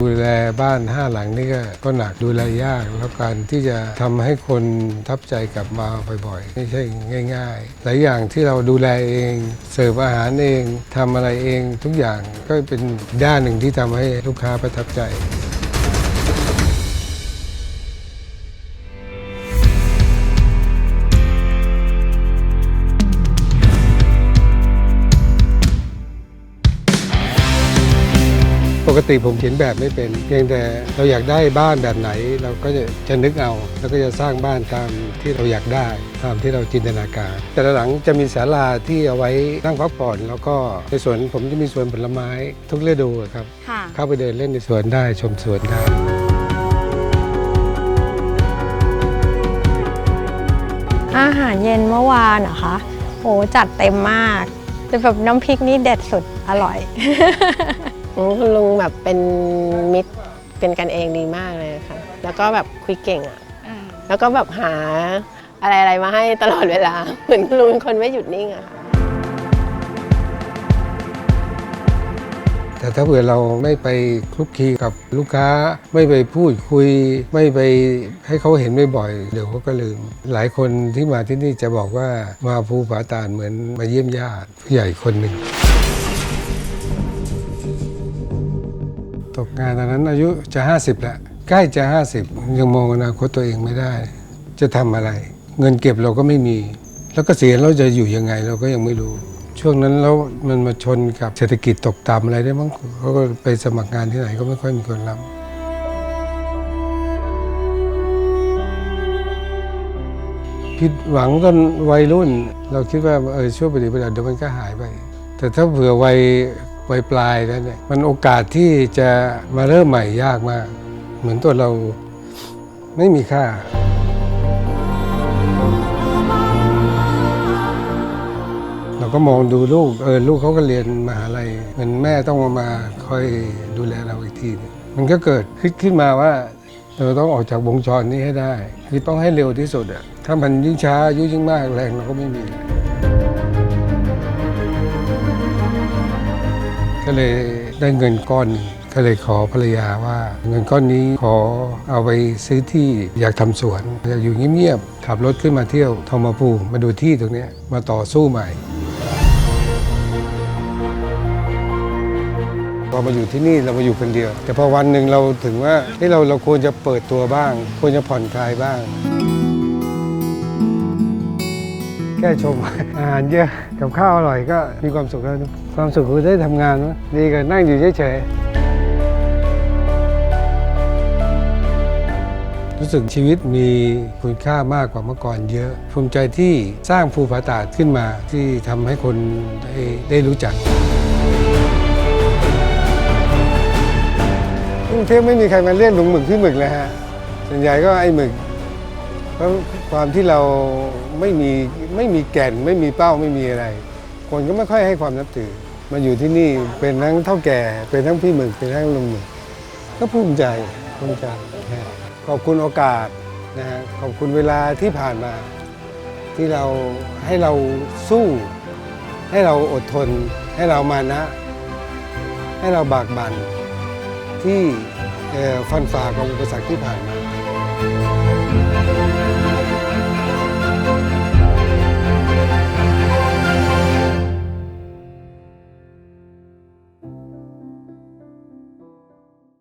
ดูแลบ้านห้าหลังนี่ก็ก็หนักดูแลยากแล้วการที่จะทำให้คนทับใจกลับมาบ่อยๆ ไม่ใช่ง่าย ๆ หลายอย่างที่เราดูแลเองเสิร์ฟอาหารเองทำอะไรเองทุกอย่างก็เป็นด้านหนึ่งที่ทำให้ลูกค้าประทับใจ ปกติผมเขียนแบบไม่เป็น เพียงแต่เราอยากได้บ้านแบบไหน เราก็จะจะนึกเอา แล้วก็จะสร้างบ้านตามที่เราอยากได้ตามที่เราจินตนาการ แต่ละหลังจะมีศาลาที่เอาไว้นั่งพักผ่อน แล้วก็ในสวนผมจะมีสวนผลไม้ทุกฤดูอะครับ ค่ะเข้าไปเดินเล่นในสวนได้ชมสวนได้ อาหารเย็นเมื่อวานเหรอคะโหจัดเต็มมากแต่แบบน้ำพริกนี่เด็ดสุดอร่อยอืม คุณลุงแบบเป็นมิตรเป็นกันเองดีมากเลยค่ะ แล้วก็แบบคุยเก่งอะ แล้วก็แบบหาอะไรๆมาให้ตลอดเวลา เหมือนคุณลุงเป็นคนไม่หยุดนิ่งอะค่ะ แต่ถ้าเผื่อเราไม่ไปคลุกคลีกับลูกค้า ไม่ไปพูดคุย ไม่ไปให้เขาเห็นบ่อยๆเดี๋ยวเขาก็ลืม หลายคนที่มาที่นี่จะบอกว่ามาภูผาตานเหมือนมาเยี่ยมญาติผู้ใหญ่คนหนึ่ง ตกงานตอนนั้นอายุจะ 50แล้วใกล้จะ 50 ยังมองอนาคตตัวเองไม่ได้ จะทำอะไร เงินเก็บเราก็ไม่มี แล้วก็เสียณเราจะอยู่ยังไงเราก็ยังไม่รู้ ช่วงนั้นแล้วมันมาชนกับเศรษฐกิจตกต่ำอะไรได้มั้งเขาก็ไปสมัครงานที่ไหนก็ไม่ค่อยมีคนรับ ผิดหวังตอนวัยรุ่น เราคิดว่าเออช่วงปฏิบัติเดี๋ยวมันก็หายไป แต่ถ้าเผื่อวัย วัยปลายแล้วเนี่ยมันโอกาสที่จะมาเริ่มใหม่ยากมาก เหมือนตัวเราไม่มีค่า เราก็มองดูลูกเออลูกเขาก็เรียนมหาลัยเหมือนแม่ต้องมามาคอยดูแลเราอีกทีนึงมันก็เกิดคิดขึ้นมาว่าเราต้องออกจากวงจรนี้ให้ได้คือต้องให้เร็วที่สุดอะถ้ามันยิ่งช้ายุยิ่งมากแรงเราก็ไม่มี ก็เลยได้เงินก้อนก็เลยขอภรรยาว่า เงินก้อนนี้ขอเอาไปซื้อที่อยากทำสวน อยากอยู่เงียบๆขับรถขึ้นมาเที่ยวทองมาภูมาดูที่ตรงนี้มาต่อสู้ใหม่พอมาอยู่ที่นี่เรามาอยู่คนเดียว แต่พอวันหนึ่งเราถึงว่าที่เราเราควรจะเปิดตัวบ้าง ควรจะผ่อนคลายบ้าง แค่ชม อาหารเยอะกับข้าวอร่อยก็มีความสุขแล้วนะความสุขคือได้ทำงานนะดีกว่านั่งอยู่เฉยๆรู้สึกชีวิตมีคุณค่ามากกว่าเมื่อก่อนเยอะ ภูมิใจที่สร้างภูผาตาดขึ้นมาที่ทำให้คนได้ได้รู้จักกรุงเทพไม่มีใครมาเรียกลุงหมึกพี่หมึกเลยฮะส่วนใหญ่ก็ไอ้หมึก เพราะความที่เราไม่มีไม่มีแก่นไม่มีเป้าไม่มีอะไร คนก็ไม่ค่อยให้ความนับถือ มาอยู่ที่นี่เป็นทั้งเท่าแก่ เป็นทั้งพี่หมึกเป็นทั้งลุงหมึกก็ภูมิใจภูมิใจขอบคุณโอกาสนะฮะขอบคุณเวลาที่ผ่านมา ที่เราให้เราสู้ ให้เราอดทน ให้เรามานะ ให้เราบากบั่นที่ฟันฝ่ากับอุปสรรคที่ผ่านมา